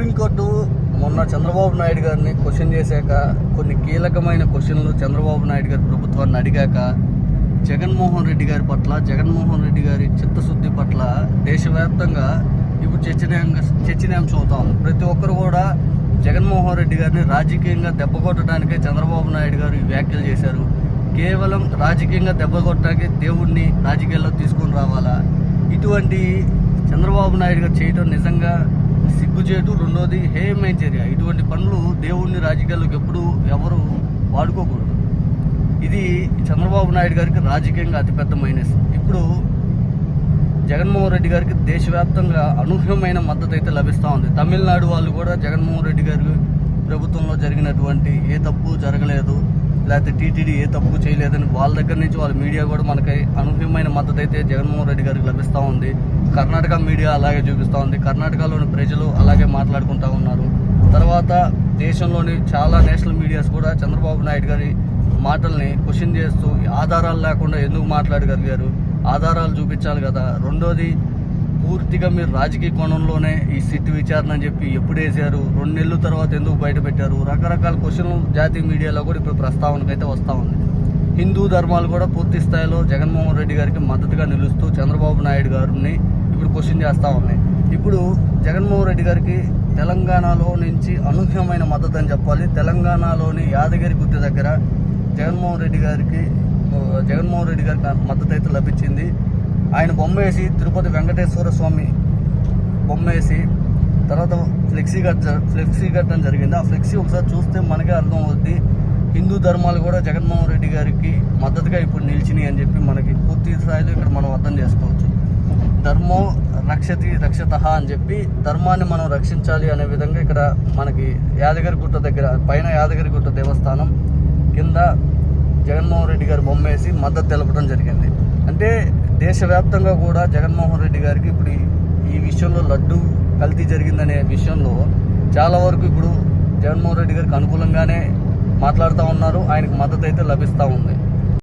Supreme court మొన్న చంద్రబాబు నాయుడు గారిని question చేశాక కొన్ని కీలకమైన క్వశ్చన్లు చంద్రబాబు నాయుడు గారి ప్రభుత్వాన్ని అడిగాక జగన్మోహన్ రెడ్డి గారి పట్ల జగన్మోహన్ రెడ్డి గారి చిత్తశుద్ధి పట్ల దేశవ్యాప్తంగా ఇప్పుడు చర్చనీయంగా చర్చనీయాంశం అవుతాం ప్రతి ఒక్కరు కూడా జగన్మోహన్ రెడ్డి గారిని రాజకీయంగా దెబ్బ కొట్టడానికే చంద్రబాబు నాయుడు గారు ఈ వ్యాఖ్యలు చేశారు. కేవలం రాజకీయంగా దెబ్బ కొట్టడానికి దేవుణ్ణి రాజకీయాల్లో తీసుకొని రావాలా? ఇటువంటి చంద్రబాబు నాయుడు గారు చేయటం నిజంగా సిగ్గుచేటు రెండోది హేయమైన చర్య. ఇటువంటి పనులు దేవుణ్ణి రాజకీయాల్లోకి ఎప్పుడు ఎవరు వాడుకోకూడదు. ఇది చంద్రబాబు నాయుడు గారికి రాజకీయంగా అతిపెద్ద మైనస్. ఇప్పుడు జగన్మోహన్ రెడ్డి గారికి దేశవ్యాప్తంగా అనూహ్యమైన మద్దతు అయితే లభిస్తూ ఉంది. తమిళనాడు వాళ్ళు కూడా జగన్మోహన్ రెడ్డి గారి ప్రభుత్వంలో జరిగినటువంటి ఏ తప్పు జరగలేదు. లేకపోతే టీటీడీ ఏ తప్పు చేయలేదని వాళ్ళ దగ్గర నుంచి వాళ్ళ మీడియా కూడా మనకి అనూహ్యమైన మద్దతు అయితే జగన్మోహన్ రెడ్డి గారికి లభిస్తూ ఉంది. కర్ణాటక మీడియా అలాగే చూపిస్తూ ఉంది. కర్ణాటకలోని ప్రజలు అలాగే మాట్లాడుకుంటూ ఉన్నారు. తర్వాత దేశంలోని చాలా నేషనల్ మీడియాస్ కూడా చంద్రబాబు నాయుడు గారి మాటల్ని క్వశ్చన్ చేస్తూ ఆధారాలు లేకుండా ఎందుకు మాట్లాడగలిగారు? ఆధారాలు చూపించాలి కదా. రెండోది పూర్తిగా మీరు రాజకీయ కోణంలోనే ఈ సిట్ విచారణ అని చెప్పి ఎప్పుడు వేసారు రెండు నెలల తర్వాత ఎందుకు బయట పెట్టారు? రకరకాల క్వశ్చన్లు జాతీయ మీడియాలో కూడా ఇప్పుడు ప్రస్తావనకు అయితే వస్తూ ఉంది. హిందూ ధర్మాలు కూడా పూర్తి స్థాయిలో జగన్మోహన్ రెడ్డి గారికి మద్దతుగా నిలుస్తూ చంద్రబాబు నాయుడు గారిని ఇప్పుడు క్వశ్చన్ చేస్తూ ఉన్నాయి. ఇప్పుడు జగన్మోహన్ రెడ్డి గారికి తెలంగాణలో నుంచి అనూహ్యమైన మద్దతు అని చెప్పాలి. తెలంగాణలోని యాదగిరి గుట్ట దగ్గర జగన్మోహన్ రెడ్డి గారికి జగన్మోహన్ రెడ్డి గారికి మద్దతు అయితే లభించింది. ఆయన బొమ్మ వేసి తిరుపతి వెంకటేశ్వర స్వామి బొమ్మ వేసి తర్వాత ఫ్లెక్సీ కట్ ఫ్లెక్సీ కట్టడం జరిగింది. ఆ ఫ్లెక్సీ ఒకసారి చూస్తే మనకే అర్థం అవుద్ది. హిందూ ధర్మాలు కూడా జగన్మోహన్ రెడ్డి గారికి మద్దతుగా ఇప్పుడు నిలిచినాయి అని చెప్పి మనకి పూర్తి స్థాయిలో ఇక్కడ మనం అర్థం చేసుకోవచ్చు. ధర్మం రక్షతి రక్షత అని చెప్పి ధర్మాన్ని మనం రక్షించాలి అనే విధంగా ఇక్కడ మనకి యాదగిరి గుట్ట దగ్గర పైన యాదగిరి గుట్ట దేవస్థానం కింద జగన్మోహన్ రెడ్డి గారి బొమ్మ వేసి మద్దతు తెలపడం జరిగింది. అంటే దేశవ్యాప్తంగా కూడా జగన్మోహన్ రెడ్డి గారికి ఇప్పుడు ఈ- విషయంలో లడ్డు కల్తీ జరిగిందనే విషయంలో చాలా వరకు ఇప్పుడు జగన్మోహన్ రెడ్డి గారికి అనుకూలంగానే మాట్లాడుతూ ఉన్నారు. ఆయనకు మద్దతు అయితే లభిస్తూ ఉంది.